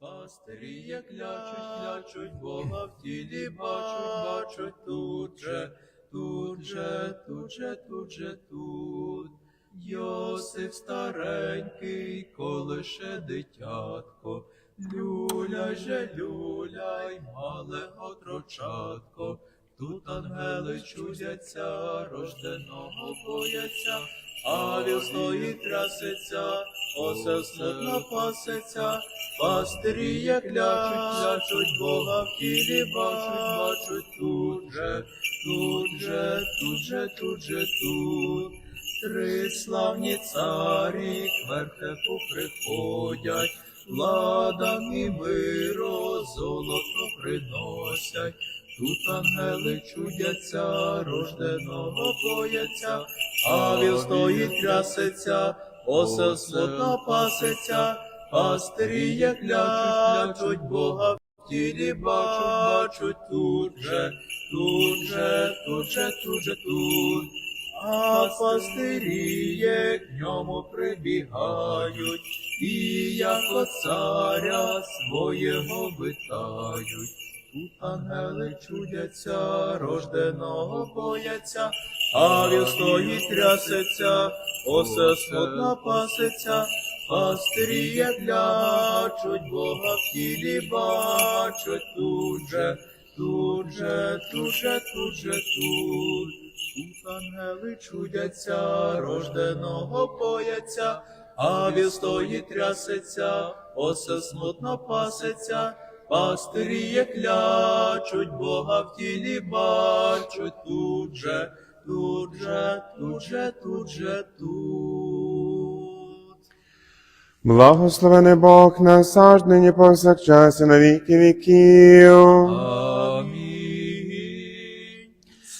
Пастирі, як клячуть, клячуть, Бога в тілі бачуть, бачуть тут же, тут же, тут же, тут же, тут. Йосип старенький, колише дитятко, люляй же, люляй, мале отрочатко, тут ангели чудяться, рожденого бояться, а віл стоїть трясеться, осел смутно пасеться, пастирі, як клячуть, Бога в тілі бачуть, бачуть тут же, тут же, тут же, тут же, тут. Три славні царі к вертепу приходять, владам і миро золото приносять. Тут ангели чудяться, рожденого бояться, а віл стоїть трясеться, осел смутно пасеться, пастирі, як клячуть, Бога в тілі бачуть, бачуть тут же, тут же, тут же, тут же, тут. А пастирі, к ньому прибігають, і як царя свого витають. Тут ангели чудяться, рожденого бояться, а віл стоїть трясеться, осе смутно пасеться, пастирі, як клячуть, Бога в тілі бачать тут же, тут же, тут же, тут же, тут. Тут ангели чудяться, рожденого бояться, а віл стоїть трясеться, осе смутно пасеться, пастирі клячуть, Бога в тілі бачуть тут же, тут же, тут же, тут же, тут. Благословений Бог насаж нині повсякчас і на віки віків.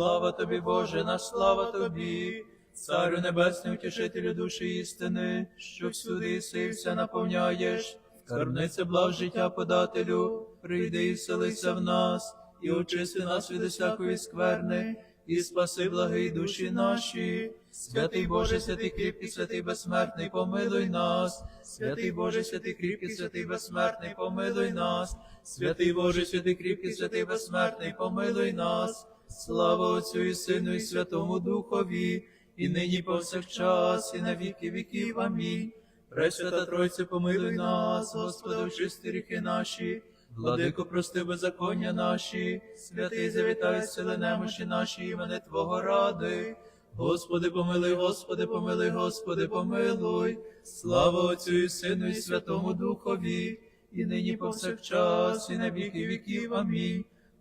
Слава тобі, Боже, наш слава тобі, Царю Небесний, утішителю душі істини, що всюди і все наповняєш. Скарбниця благ життя подателю, прийди і вселися в нас, і очисти нас від усякої скверни, і спаси благий душі наші. Святий Боже, святий кріпкий, святий безсмертний, помилуй нас. Святий Боже, святий кріпкий, святий безсмертний, помилуй нас. Святий Боже, святий кріпкий, святий безсмертний, помилуй нас. Слава Отцю і Сину, і Святому Духові, і нині повсякчас, і на віки віків. Амінь. Пресвята Тройце, помилуй нас, Господи, очисти ріки наші, владико, прости беззаконня наші, святий завітай сили немощі наші, імени Твого ради. Господи, помилуй, Господи, помилуй, Господи, помилуй. Слава Отцю і Сину, і Святому Духові, і нині повсякчас, і на віки віків. Амінь.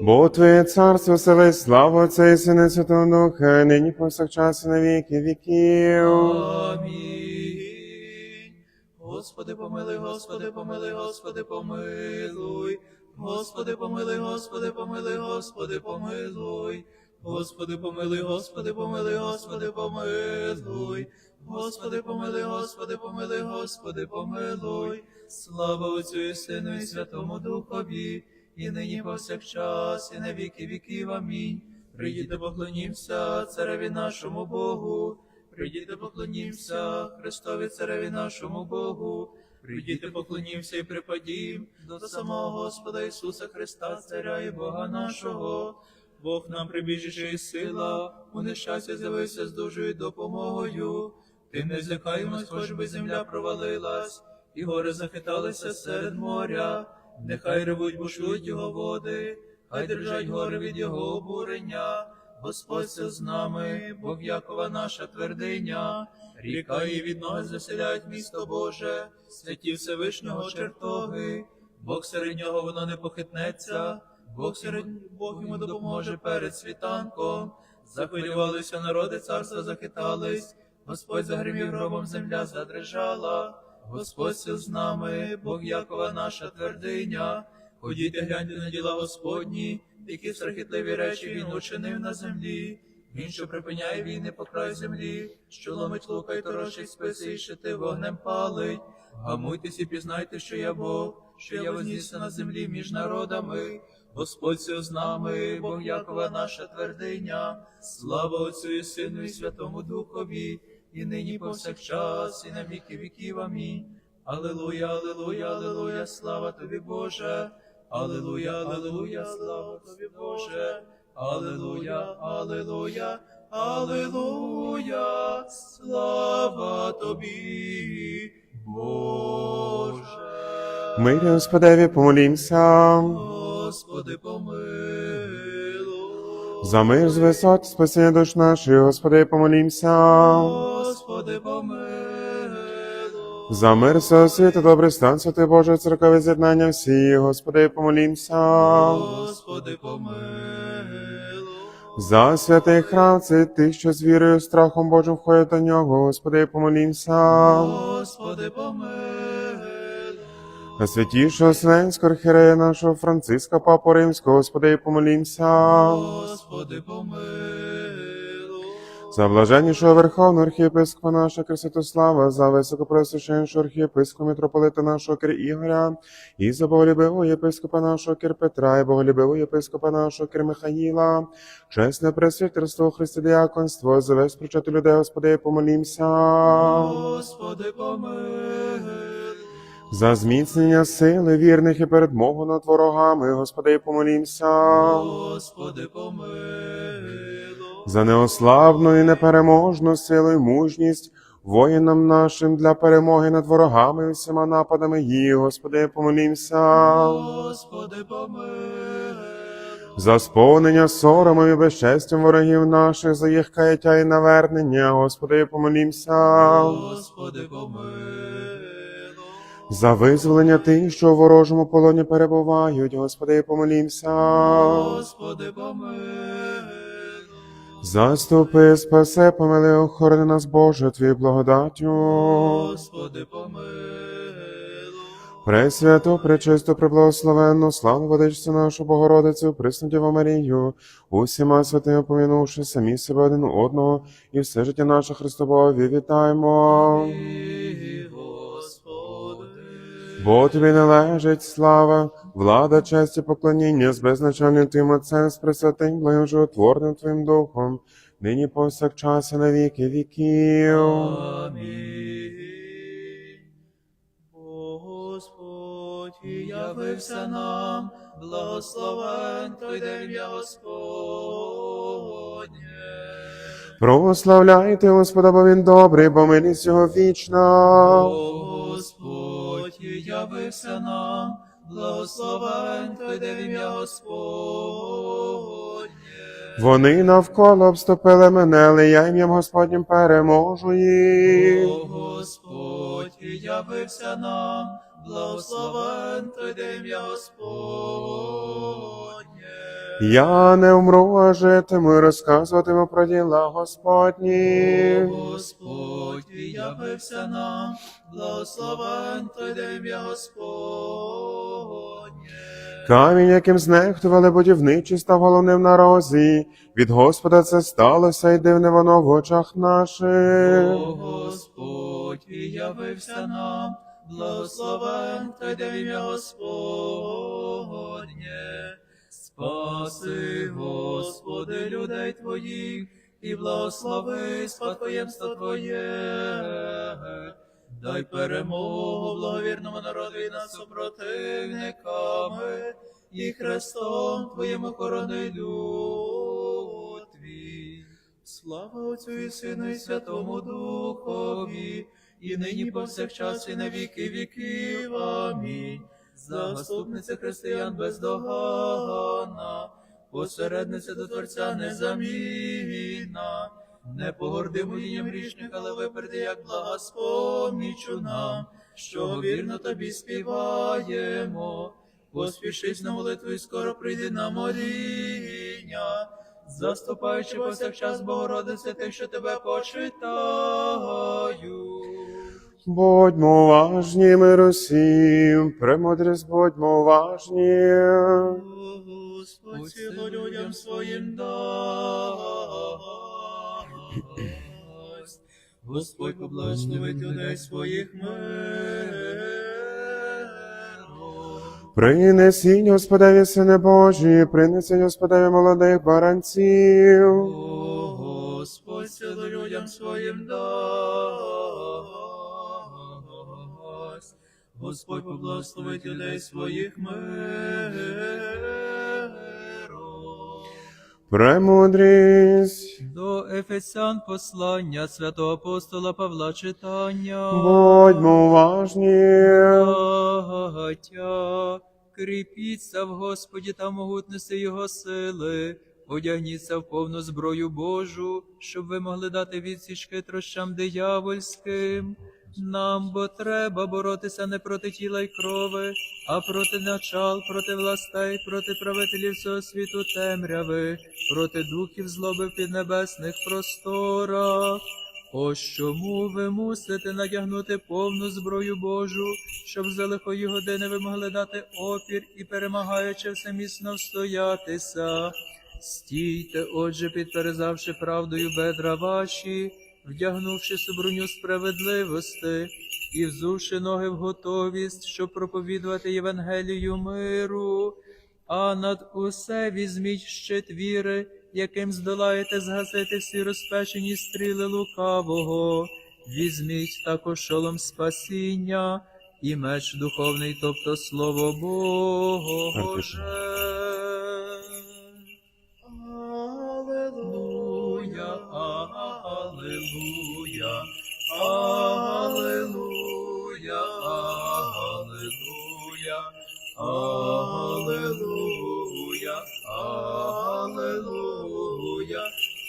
Бо Твоє царство, сили, слава Отця і Сина, Святого Духа, нині повсякчас і на віки віків. Амінь. Господи, помилуй, Господи, помилуй, Господи, помилуй. Господи, помилуй, Господи, помилуй, Господи, помилуй. Господи, помилуй, Господи, помилуй, Господи, помилуй. Господи, помилуй, Господи, помилуй, Господи, помилуй. Слава Отцю і Сину, і Святому Духові, і нині повсякчас, і на віки віків. Амінь. Прийдіте, поклонімся цареві нашому Богу. Прийдіте, поклонімся Христові цареві нашому Богу. Прийдіте, поклонімся і припадім до самого Господа Ісуса Христа, Царя і Бога нашого. Бог нам прибіжище і сила, у нещастя з'явився з дужою допомогою. Ти не злякаємось, хоч би земля провалилась, і гори захиталися серед моря. Нехай ревуть, бушують його води, хай держать гори від його обурення. Господь все з нами, Бог Якова наша твердиня, ріка і від ноги заселяють місто Боже, святі Всевишнього чертоги, Бог серед нього воно не похитнеться, Бог серед Бог йому допоможе перед світанком. Захвилювалися народи, царства захитались. Господь загримів громом, земля задрижала. Господь з нами, Бог Якова наша твердиня. Ходіть гляньте на діла Господні, які страхітливі речі він учинив на землі. Він, що припиняє війни по край землі, що ломить лука й торошить списи, і щити вогнем палить. Гамуйтесь і пізнайте, що я Бог, що я вознісся на землі між народами. Господь з нами, Бог Якова наша твердиня. Слава Отцю і Сину і Святому Духові, і нині повсякчас, і на віки віків. Амінь. Алілуя, алілуя, алілуя, слава тобі, Боже. Алілуя, алілуя, слава тобі, Боже. Алілуя, алілуя, алілуя, слава тобі, Боже. Мирі Господеві помолімся. Господи, помилуй. За мир з висот, спасіння душ наших, Господи, помолімся. Господи, помилуй. За мир всього світу, добрий стан, святий Боже, церкові з'єднання всі, Господи, помолімся. Господи, помилуй. За святий храм, це ти, що з вірою, страхом Божим входять до нього, Господи, помолімся. Господи, помилуй. На святішого Вселенського архірея нашого Франциска, Папу Римського, Господи, помолімся. Господи, помилуй. За блаженнішого Верховного архієпископа нашого Криситослава, за високопросвященшого архієпископа митрополита нашого Кир Ігоря, і за боголюбивого єпископа нашого Кир Петра, і боголюбивого єпископа нашого Кир Михаїла, чесне пресвітерство, християконство, за весь причати людей, Господи, помолімся. Господи, помилуй. За зміцнення сили вірних і передмогу над ворогами, Господи, помолімся. Господи, помилуй. За неославну і непереможну силу і мужність воїнам нашим для перемоги над ворогами і всіма нападами їх, Господи, помолімся. Господи, помилуй. За сповнення соромом і безчестям ворогів наших, за їх каяття і навернення, Господи, помолімся. Господи, помилуй. За визволення тих, що в ворожому полоні перебувають, Господи, помолімся. Господи, помилуй. Заступи, спаси, помили, охорони нас, Боже, Твій благодаттю. Господи, помилуй. Пресвяту, пречисту, преблагословенну, славну водичцю нашу Богородицю, присну Діву Марію, усіма святими помінувши самі себе один одного, і все життя наше Христовові вітаємо. Господи. Бо тобі належить слава, влада, честь і поклоніння з безначальним Твоїм Отцем, з пресвятим, благим Твоїм Духом, нині повсякчас і на віки віків. Амінь. Господь і явився нам, благословен той день ім'я Господнє. Прославляйте Господа, бо він добрий, бо милість його вічна. Господь явився нам, благословен день ім'я Господнє. Вони навколо обступили мене, але я ім'ям Господнім переможу їх. О Господь і явився нам, благословен той день ім'я Господнє. Я не вмру, а житиму і розказуватиму про діла Господні. Господь і явився нам, благословен той ім'я Господнє. Камінь, яким знехтували будівничі, став головним на розі. Від Господа це сталося, і дивне воно в очах наших. О Господь і явився нам, благословен той ім'я Господнє. Спаси, Господи, людей Твоїх, і благослови спадкоємство Твоє. Дай перемогу благовірному народу і над супротивниками, і Христом Твоїм охорони люд Твій. Слава Отцю і Сину, і Святому Духові, і нині повсякчас, і на віки віків. Амінь. Заступниця християн бездоганна, посередниця до Творця незамінна. Не погорди моїм грішних, але випереди, як блага спомнічу нам, що вірно тобі співаємо. Поспішись на молитву і скоро прийди на моління. Заступаючи повсякчас Богородице, тих, що тебе почитаю. Будьмо уважні, мир усім, премудрість будьмо уважні. Господь людям своїм дасть. Господь поблагословить людей своїх миром. Принесіть Господеві сини Божі, принесіть Господеві молодих баранців. О, Господь ціло людям своїм дасть. Господь поблагословить людей своїх миром. Премудрість, До Ефесян послання святого апостола Павла читання. будьмо уважні. Браття, кріпіться в Господі та могутності Його сили, одягніться в повну зброю Божу, щоб ви могли дати відсіч хитрощам диявольським. Нам бо треба боротися не проти тіла й крови, а проти начал, проти властей, проти правителів цього світу темряви, проти духів злоби в піднебесних просторах. Ось чому ви мусите надягнути повну зброю Божу, щоб за лихої години ви могли дати опір і перемагаючи все міцно встоятися. Стійте, отже, підперезавши правдою бедра ваші, вдягнувши броню справедливости і взувши ноги в готовість, щоб проповідувати Євангелію миру. А над усе візьміть щит віри, яким здолаєте згасити всі розпечені стріли лукавого. Візьміть також шолом спасіння і меч духовний, тобто слово Боже. Аллилуйя, аллилуйя,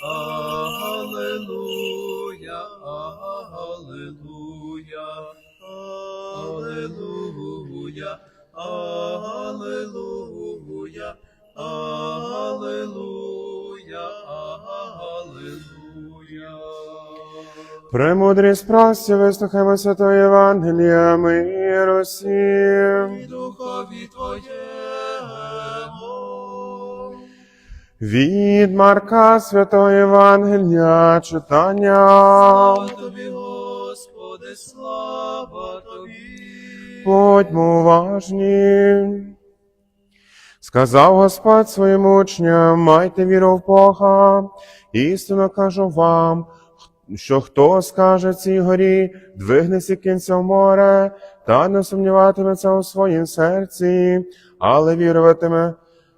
аллилуйя, аллилуйя, аллилуйя, аллилуйя, аллилуйя, аллилуйя. Премудрість прасі, вислухаймо Святого Євангелія, мир усім. І духові Твоєму. Від Марка Святого Євангелія читання. Слава Тобі, Господи, слава Тобі. Будьмо уважні. Сказав Господь своїм учням, майте віру в Бога. Істинно кажу вам, що хто скаже цій горі, двигнеся кінця в море, та не сумніватиметься у своїм серці, але віруватиме,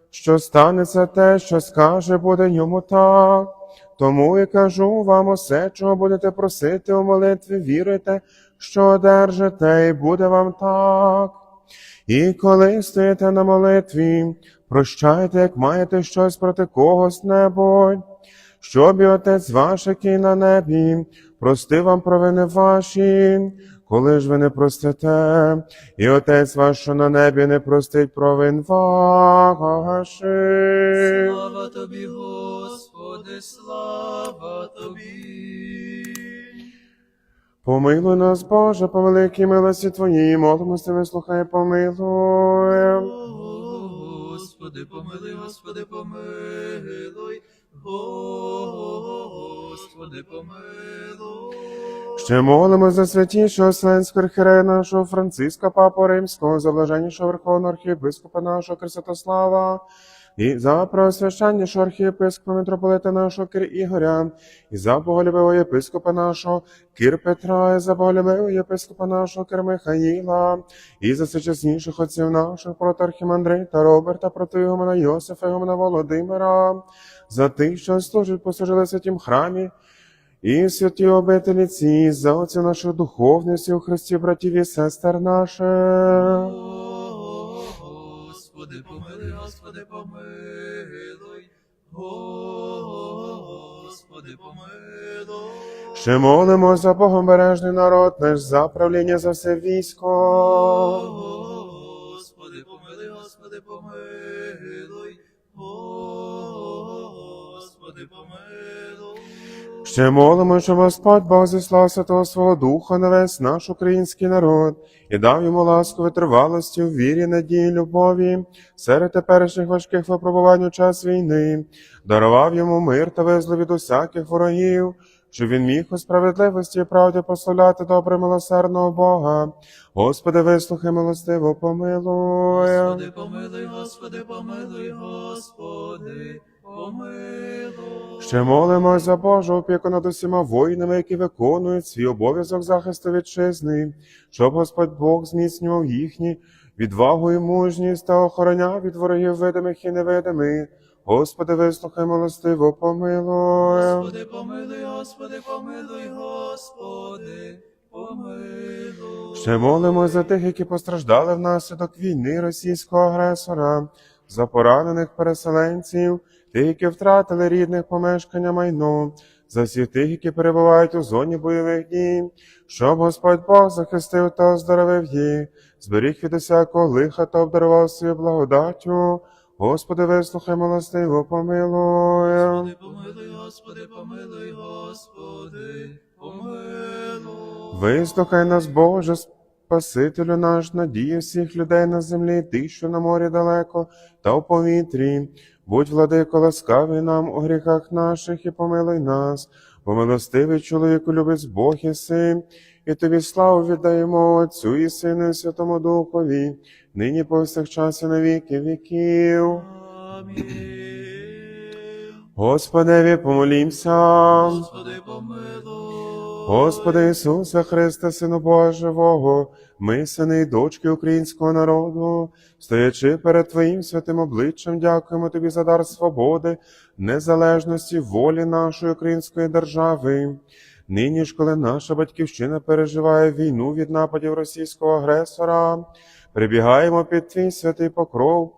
що станеться те, що скаже, буде йому так. Тому і кажу вам усе, чого будете просити у молитві, віруйте, що одержите, і буде вам так. І коли стоїте на молитві, прощайте, як маєте щось проти когось небудь, щоб і Отець ваш, який на небі, простив вам провини ваші, коли ж ви не простите, і Отець ваш, що на небі, не простить провин ваших. Слава Тобі, Господи, слава Тобі. Помилуй нас, Боже, по великій милості Твоїй, молимося, вислухай, помилуй. Господи, помилуй, Господи, помилуй, Господи, помилуй. Ще молимо за святішого Вселенського архірея нашого Франциска, Папу Римського, за блаженнішого Верховного архієпископа нашого Крисотослава, і за преосвященнішого архієпископа митрополита нашого Кир Ігоря, і за боголюбивого єпископа нашого Кир Петра, і за боголюбивого єпископа нашого Кир Михаїла, і за всечасніших отців наших проти Архімандрита Роберта, проти Ігумена Йосифа, Ігумена Володимира, за тих, що служать послужили в святім храмі, і святі обителі ці, за отців наших духовності у Христі, братів і сестер наших. Господи, помилуй, Господи, помилуй, Господи, помилуй. Ще молимо за Богомбережний народ наш, за правління за все військо. Ще молимо, щоб Господь Бог зіслав Святого свого Духа на весь наш український народ і дав йому ласку витривалості в вірі, надії, любові серед теперішніх важких випробувань у час війни, дарував йому мир та везло від усяких ворогів, щоб він міг у справедливості і правді прославляти добре милосердного Бога. Господи, вислухай милостиво, помилуй. Господи, помилуй, Господи, помилуй, Господи, помилуй. Ще молимо за Божу опіку над усіма воїнами, які виконують свій обов'язок захисту вітчизни, щоб Господь Бог зміцнював їхні відвагу і мужність та охороняв від ворогів видимих і невидимих. Господи, вислухай милостиво, помилуй. Господи, помилуй, Господи, помилуй, Господи, помилуй. Ще молимо за тих, які постраждали внаслідок війни російського агресора, за поранених переселенців, тих, які втратили рідних помешкання майно, за всіх тих, які перебувають у зоні бойових дій, щоб Господь Бог захистив та оздоровив їх, зберіг від усякого лиха та обдарував свою благодаттю. Господи, вислухай милостиво, помилуй. Господи, помилуй, Господи, помилуй, Господи, помилуй. Вислухай нас, Боже, Спасителю наш, надія всіх людей на землі, ти, що на морі далеко, та в повітрі. Будь, владико, ласкавий нам у гріхах наших і помилуй нас, бо милостивий чоловіку любить Бог і син, і тобі славу віддаємо Отцю і Сину і Святому Духові, нині повсякчас і на віки віків. Амінь. Господеві помолімся. Господи, помилуй. Господи Ісусе Христе, Сину Бога Живого, ми, сини і дочки українського народу, стоячи перед Твоїм святим обличчям, дякуємо Тобі за дар свободи, незалежності, волі нашої української держави. Нині ж, коли наша батьківщина переживає війну від нападів російського агресора, прибігаємо під Твій святий покров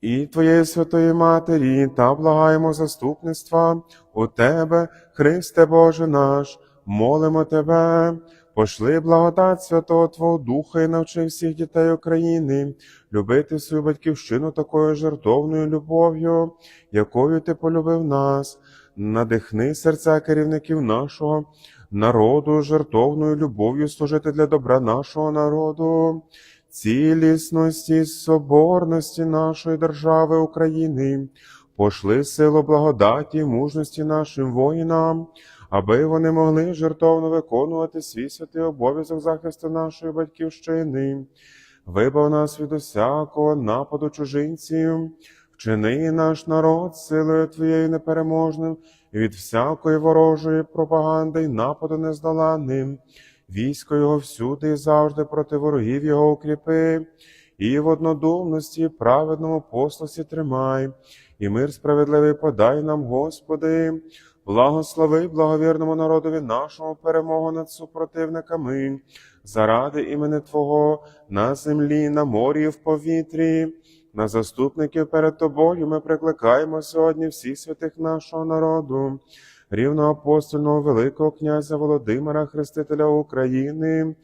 і Твоєї Святої Матері, та благаємо заступництва у Тебе, Христе Боже наш, молимо Тебе, пошли благодать Святого Твого Духа і навчи всіх дітей України любити свою батьківщину такою жертовною любов'ю, якою Ти полюбив нас, надихни серця керівників нашого народу, жертовною любов'ю служити для добра нашого народу цілісності, соборності нашої держави України, пошли силу благодаті, і мужності нашим воїнам, аби вони могли жертовно виконувати свій святий обов'язок захисту нашої батьківщини. Вибав нас від усякого нападу чужинців, вчини наш народ силою Твоєю непереможним і від всякої ворожої пропаганди й нападу нездоланним. Військо його всюди і завжди проти ворогів його укріпи, і в однодумності праведному послусі тримай, і мир справедливий подай нам, Господи, благослови благовірному народові нашому перемогу над супротивниками, заради імени Твого на землі, на морі, і в повітрі. На заступників перед тобою ми прикликаємо сьогодні всіх святих нашого народу, рівноапостольного Великого князя Володимира, Хрестителя України,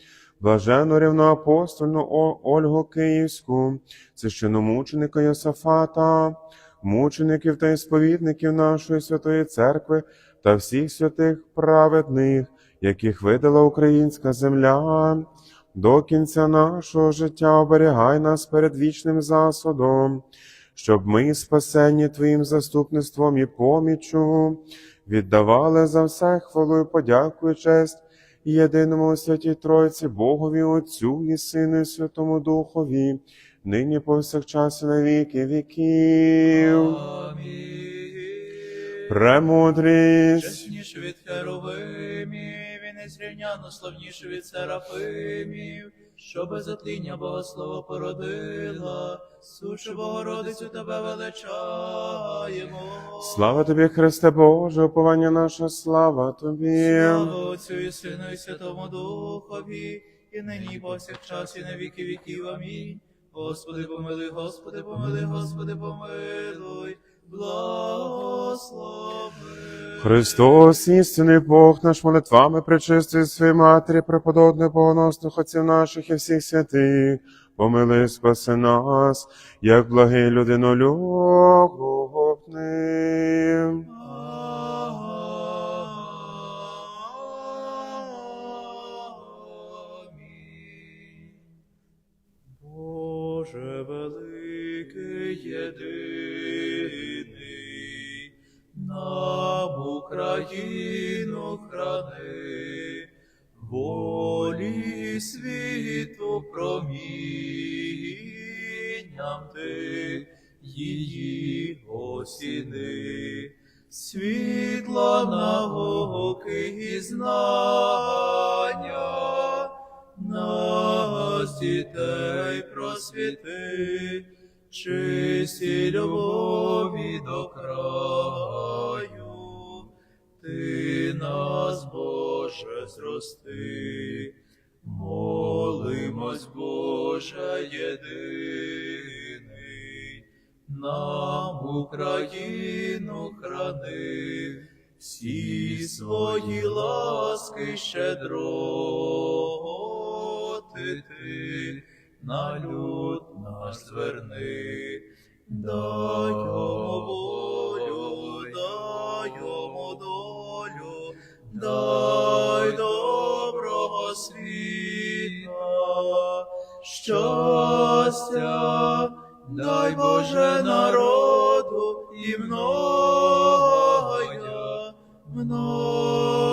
блажену рівноапостольну Ольгу Київську, священомученика Йосафата, мучеників та ісповідників нашої святої церкви та всіх святих праведних, яких видала українська земля. До кінця нашого життя оберігай нас перед вічним засудом, щоб ми, спасені Твоїм заступництвом і поміччю, віддавали за все хвалу і подяку і честь єдиному святій Тройці, Богові, Отцю і Сину і Святому Духові, нині повсякчас і на віки віків. Амінь. Премудрість. Чесніше від херовимів і незрівняно славніше від серафимів, що без отління Богослова породила, сучу Богородицю тебе величаємо. Слава тобі, Христе Боже, уповання наша, слава тобі. Слава Отцю і Сину і Святому Духові, і нині, і повсякчас, і на віки віків. Амінь. Господи, помилуй, Господи, помилуй, Господи, помилуй, благослови. Христос, істинний Бог наш молитвами причистий своїй матері, преподобних богоносних отців наших і всіх святих, помили спаси нас, як благий людинолюбний. Боже великий тільки єдиний, нам Україну храни, волі світу промінням ти її осіни, світла науки і знання. Нас дітей просвіти, чисті любові до краю, ти нас, Боже, зрости, молимось, Боже єдиний, нам Україну храни, всі свої ласки щедроти ти на люд наш зверни, дай волю, дай йому долю, дай доброго світа, щастя, дай Боже народу і многоя, многоя